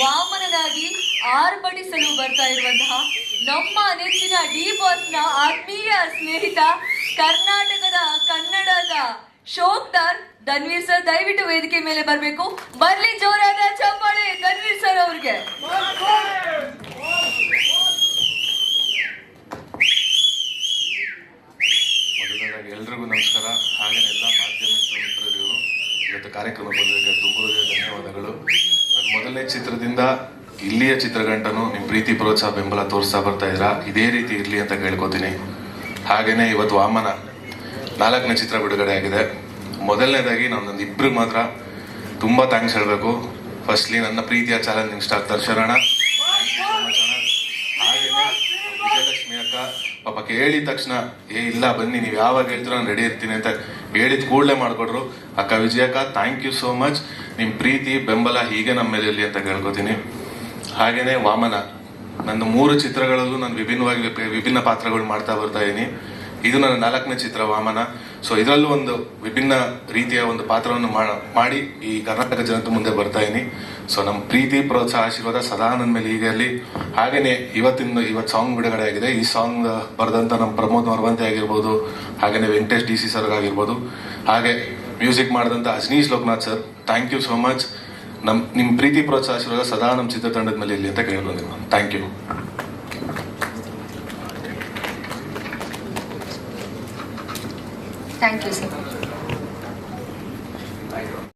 ವಾಮನನಾಗಿ ಆರ್ಭಟಿಸಲು ಬರ್ತಾ ಇರುವಂತಹ ನಮ್ಮ ನೆಚ್ಚಿನ ಡಿ ಬಾಸ್ನ ಆತ್ಮೀಯ ಸ್ನೇಹಿತ ಕರ್ನಾಟಕದ ಕನ್ನಡದ ಶೋಕ್ದಾರ್ ಧನ್ವೀರ್ ಸರ್, ದಯವಿಟ್ಟು ವೇದಿಕೆ ಮೇಲೆ ಬರಬೇಕು. ಬರ್ಲಿ ಜೋರಾದ ಚಪ್ಪಾಳೆ ಧನ್ವೀರ್ ಸರ್ ಅವ್ರಿಗೆ. ಎಲ್ರಿಗೂ ನಮಸ್ಕಾರ. ಹಾಗೆ ಎಲ್ಲ ಮಾಧ್ಯಮ ಮಿತ್ರರಿಗೂ ಇವತ್ತು ಕಾರ್ಯಕ್ರಮ ಬಂದಿದ್ದಕ್ಕೆ ತುಂಬ ಧನ್ಯವಾದ ಚಿತ್ರದಿಂದ ಇಲ್ಲಿಯ ಚಿತ್ರಗಂಟನು ನಿಮ್ಮ ಪ್ರೀತಿ, ಪ್ರೋತ್ಸಾಹ, ಬೆಂಬಲ ತೋರಿಸ್ತಾ ಬರ್ತಾ ಇದ್ದೀರಾ? ಇದೇ ರೀತಿ ಇರಲಿ ಅಂತ ಕೇಳ್ಕೊತೀನಿ. ಹಾಗೆಯೇ ಇವತ್ತು ವಾಮನ ನಾಲ್ಕನೇ ಚಿತ್ರ ಬಿಡುಗಡೆ ಆಗಿದೆ. ಮೊದಲನೇದಾಗಿ ನನ್ನ ಇಬ್ರಿಗೆ ಮಾತ್ರ ತುಂಬ ಥ್ಯಾಂಕ್ಸ್ ಹೇಳಬೇಕು. ಫಸ್ಟ್ಲಿ ನನ್ನ ಪ್ರೀತಿಯ ಚಾಲೆಂಜಿಂಗ್ ಸ್ಟಾರ್ ದರ್ಶನಣ್ಣ ಹಾಗೆಯೇ ವಿಜಯಲಕ್ಷ್ಮಿ ಅಕ್ಕ ಪಾಪ ಕೇಳಿದ ತಕ್ಷಣ, ಏ, ಇಲ್ಲ, ಬನ್ನಿ, ನೀವು ಯಾವಾಗ ಹೇಳ್ತೀರೋ ನಾನು ರೆಡಿ ಇರ್ತೀನಿ ಅಂತ ಹೇಳಿದ ಕೂಡಲೇ ಮಾಡಿಕೊಡ್ರು ಅಕ್ಕ ವಿಜಯಕ್ಕ ಥ್ಯಾಂಕ್ ಯು ಸೋ ಮಚ್ ನಿಮ್ಮ ಪ್ರೀತಿ, ಬೆಂಬಲ ಹೀಗೆ ನಮ್ಮ ಮೇಲೆ ಇರಲಿ ಅಂತ ಕೇಳ್ಕೊತೀನಿ. ಹಾಗೆಯೇ ವಾಮನ ನನ್ನ ಮೂರು ಚಿತ್ರಗಳಲ್ಲೂ ನಾನು ವಿಭಿನ್ನವಾಗಿ ವಿಭಿನ್ನ ಪಾತ್ರಗಳು ಮಾಡ್ತಾ ಬರ್ತಾ ಇದ್ದೀನಿ ಇದು ನನ್ನ ನಾಲ್ಕನೇ ಚಿತ್ರ ವಾಮನ. ಸೊ ಇದರಲ್ಲೂ ಒಂದು ವಿಭಿನ್ನ ರೀತಿಯ ಒಂದು ಪಾತ್ರವನ್ನು ಮಾಡಿ ಈ ಕರ್ನಾಟಕ ಜನತೆ ಮುಂದೆ ಬರ್ತಾ ಇದ್ದೀನಿ ಸೊ ನಮ್ಮ ಪ್ರೀತಿ, ಪ್ರೋತ್ಸಾಹ, ಆಶೀರ್ವಾದ ಸದಾ ನನ್ನ ಮೇಲೆ ಹೀಗೆ ಅಲ್ಲಿ ಹಾಗೆಯೇ ಇವತ್ತಿನ ಇವತ್ತು ಸಾಂಗ್ ಬಿಡುಗಡೆ ಆಗಿದೆ. ಈ ಸಾಂಗ್ ಬರೆದಂಥ ನಮ್ಮ ಪ್ರಮೋದ್ ಮರವಂತೆ ಆಗಿರ್ಬೋದು ಹಾಗೆಯೇ ವೆಂಕಟೇಶ್ ಡಿ ಸಿ ಸರ್ ಆಗಿರ್ಬೋದು. ಹಾಗೆ ಮ್ಯೂಸಿಕ್ ಮಾಡಿದಂಥ Ajaneesh Loknath sir thank you so much ನಮ್ಮ ನಿಮ್ಮ ಪ್ರೀತಿ, ಪ್ರೋತ್ಸಾಹ, ಆಶೀರ್ವಾದ ಸದಾ ನಮ್ಮ ಚಿತ್ರತಂಡದ ಮೇಲೆ ಇರಲಿ ಅಂತ ಕೇಳ್ಕೊಂಡಿದ್ದೀನಿ. Thank you Thank you, sir.